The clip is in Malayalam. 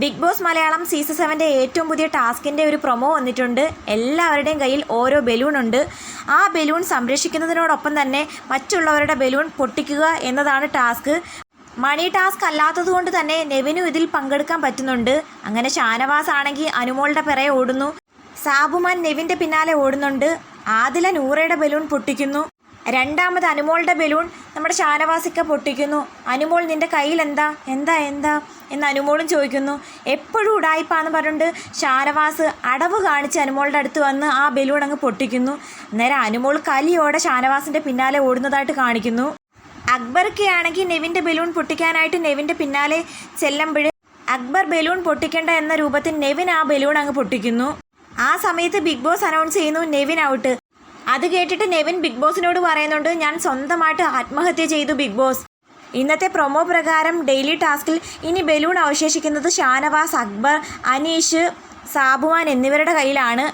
ബിഗ് ബോസ് മലയാളം സീസൺ സെവന്റെ ഏറ്റവും പുതിയ ടാസ്കിന്റെ ഒരു പ്രൊമോ വന്നിട്ടുണ്ട്. എല്ലാവരുടെയും കയ്യിൽ ഓരോ ബലൂൺ ഉണ്ട്. ആ ബലൂൺ സംരക്ഷിക്കുന്നതിനോടൊപ്പം തന്നെ മറ്റുള്ളവരുടെ ബലൂൺ പൊട്ടിക്കുക എന്നതാണ് ടാസ്ക്. മണി ടാസ്ക് അല്ലാത്തതുകൊണ്ട് തന്നെ നെവിനും ഇതിൽ പങ്കെടുക്കാൻ പറ്റുന്നുണ്ട്. അങ്ങനെ ഷാനവാസ് ആണെങ്കിൽ അനുമോളുടെ പിറയെ ഓടുന്നു. സാബുമാൻ നെവിന്റെ പിന്നാലെ ഓടുന്നുണ്ട്. ആദില നൂറയുടെ ബലൂൺ പൊട്ടിക്കുന്നു. രണ്ടാമത് അനുമോളുടെ ബലൂൺ നമ്മുടെ ഷാനവാസിക്ക പൊട്ടിക്കുന്നു. അനുമോൾ നിന്റെ കയ്യിൽ എന്താ എന്താ? എന്താ എന്ന് അനുമോളും ചോദിക്കുന്നു. എപ്പോഴും ഉടായിപ്പാന്ന് പറഞ്ഞുകൊണ്ട് ഷാനവാസ് അടവ് കാണിച്ച് അനുമോളുടെ അടുത്ത് വന്ന് ആ ബലൂൺ അങ്ങ് പൊട്ടിക്കുന്നു. നേരെ അനുമോൾ കലിയോടെ ഷാനവാസിന്റെ പിന്നാലെ ഓടുന്നതായിട്ട് കാണിക്കുന്നു. അക്ബർക്കെയാണെങ്കിൽ നെവിന്റെ ബലൂൺ പൊട്ടിക്കാനായിട്ട് നെവിന്റെ പിന്നാലെ ചെല്ലുമ്പോൾ അക്ബർ ബലൂൺ പൊട്ടിക്കേണ്ട എന്ന രൂപത്തിൽ നെവിൻ ആ ബലൂൺ അങ്ങ് പൊട്ടിക്കുന്നു. ആ സമയത്ത് ബിഗ് ബോസ് അനൗൺസ് ചെയ്യുന്നു നെവിൻ ഔട്ട്. അത് കേട്ടിട്ട് നെവിൻ ബിഗ് ബോസിനോട് പറയുന്നുണ്ട് ഞാൻ സ്വന്തമായിട്ട് ആത്മഹത്യ ചെയ്തു ബിഗ് ബോസ്. ഇന്നത്തെ പ്രൊമോ പ്രകാരം ഡെയിലി ടാസ്കിൽ ഇനി ബലൂൺ അവശേഷിക്കുന്നത് ഷാനവാസ് അക്ബർ അനീഷ് സാബുവാൻ എന്നിവരുടെ കയ്യിലാണ്.